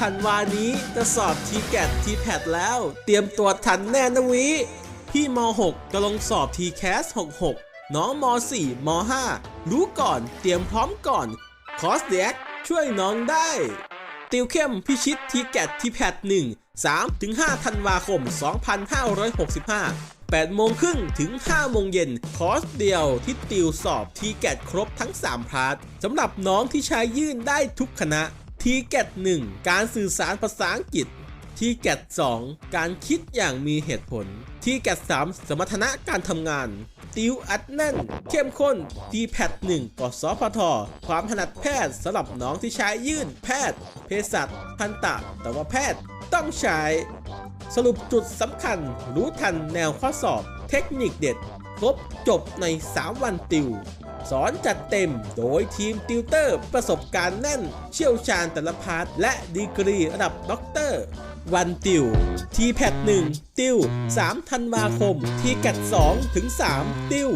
ธันวานี้จะสอบทีแกตทีแพดแล้ว เตรียมตัวทันแน่นะวิ พี่ม .6 จะลงสอบ t c a s 66 น้องม .4 ม .5 รู้ก่อนเตรียมพร้อมก่อน คอสเด็กช่วยน้องได้ ติวเข้มพิชิตทีแกตทีแพด1 3ถึง5ธันวาคม 2565 8โมงครึ่งถึง 5 โมงเย็น คอร์สเดียวที่ติวสอบทีแกตครบทั้ง 3 พาร์ทสำหรับน้องที่ใช้ยื่นได้ทุกคณะ ทีแกต1การสื่อสารภาษาอังกฤษ ทีแกต2การคิดอย่างมีเหตุผล ทีแกต3สมรรถนะการทำงาน ติวอัดแน่น เข้มข้น ทีแพด1กสพท ความถนัดแพทย์สำหรับน้องที่ใช้ยื่นแพทย์ เภสัชพันตะแต่ว่าแพทย์ต้องใช้ สรุปจุดสำคัญ รู้ทันแนวข้อสอบ เทคนิคเด็ด ครบจบใน 3 วันติว สอนจัดเต็ม โดยทีมติวเตอร์ประสบการณ์แน่น เชี่ยวชาญแต่ละพาร์ทและดีกรีระดับด็อกเตอร์ วันติวทีแพด1ติว 3 ธันวาคม ทีแกด2ถึง 3 ติว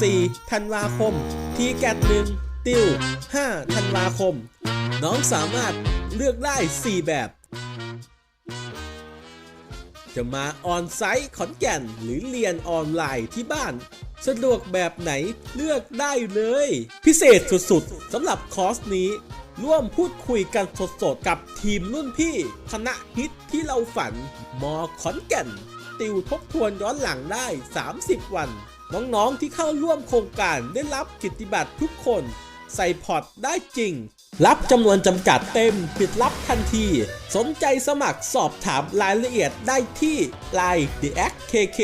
4 ธันวาคม ทีแกด1ติว 5 ธันวาคม น้องสามารถเลือกได้ 4 แบบ จะมาออนไซต์ขอนแก่น หรือเรียนออนไลน์ที่บ้าน สะดวกแบบไหนเลือกได้เลย พิเศษสุดๆสำหรับคอร์สนี้ ร่วมพูดคุยกันสดๆ กับทีมรุ่นพี่ คณะฮิตที่เราฝัน มอขอนแก่น ติวทบทวนย้อนหลังได้ 30 วัน น้องๆที่เข้าร่วมโครงการได้รับกิตติบัตรทุกคน ใส่พอร์ตได้จริง รับจำนวนจำกัดเต็ม ปิดรับทันที สนใจสมัครสอบถามรายละเอียดได้ที่ Line The Act KK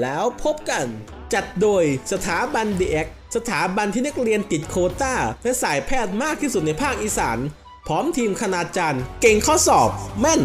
แล้วพบกัน จัดโดยสถาบัน The Act สถาบันที่นักเรียนติดโควต้า และสายแพทย์มากที่สุดในภาคอีสาน พร้อมทีมคณาจารย์ เก่งข้อสอบ แม่น